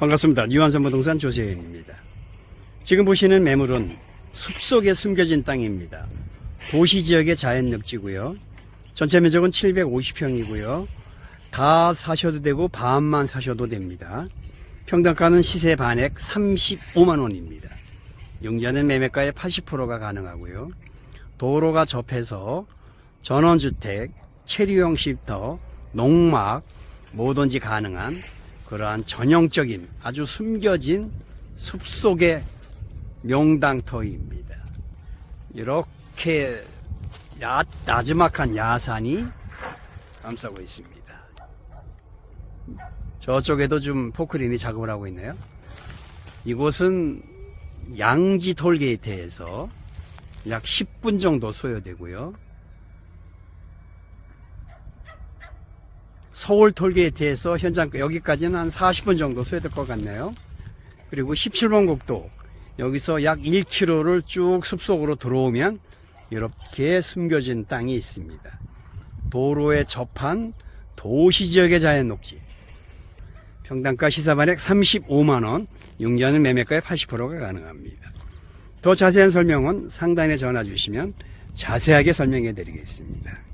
반갑습니다. 유한선 부동산 조세현입니다. 지금 보시는 매물은 숲속에 숨겨진 땅입니다. 도시 지역의 자연 녹지고요. 전체 면적은 750평이고요. 다 사셔도 되고 반만 사셔도 됩니다. 평당가는 시세 반액 35만 원입니다. 용자는 매매가의 80%가 가능하고요. 도로가 접해서 전원주택, 체류용 쉼터, 농막 뭐든지 가능한 그러한 전형적인 아주 숨겨진 숲속의 명당터입니다. 이렇게 야, 나지막한 야산이 감싸고 있습니다. 저쪽에도 좀 포크린이 작업을 하고 있네요. 이곳은 양지 톨게이트에서 약 10분 정도 소요되고요. 서울 톨게이트에서 현장 여기까지는 한 40분 정도 소요될 것 같네요. 그리고 17번 국도 여기서 약 1km를 쭉 숲속으로 들어오면 이렇게 숨겨진 땅이 있습니다. 도로에 접한 도시 지역의 자연 녹지. 평당가 시사반액 35만원, 용자는 매매가의 80%가 가능합니다. 더 자세한 설명은 상단에 전화 주시면 자세하게 설명해 드리겠습니다.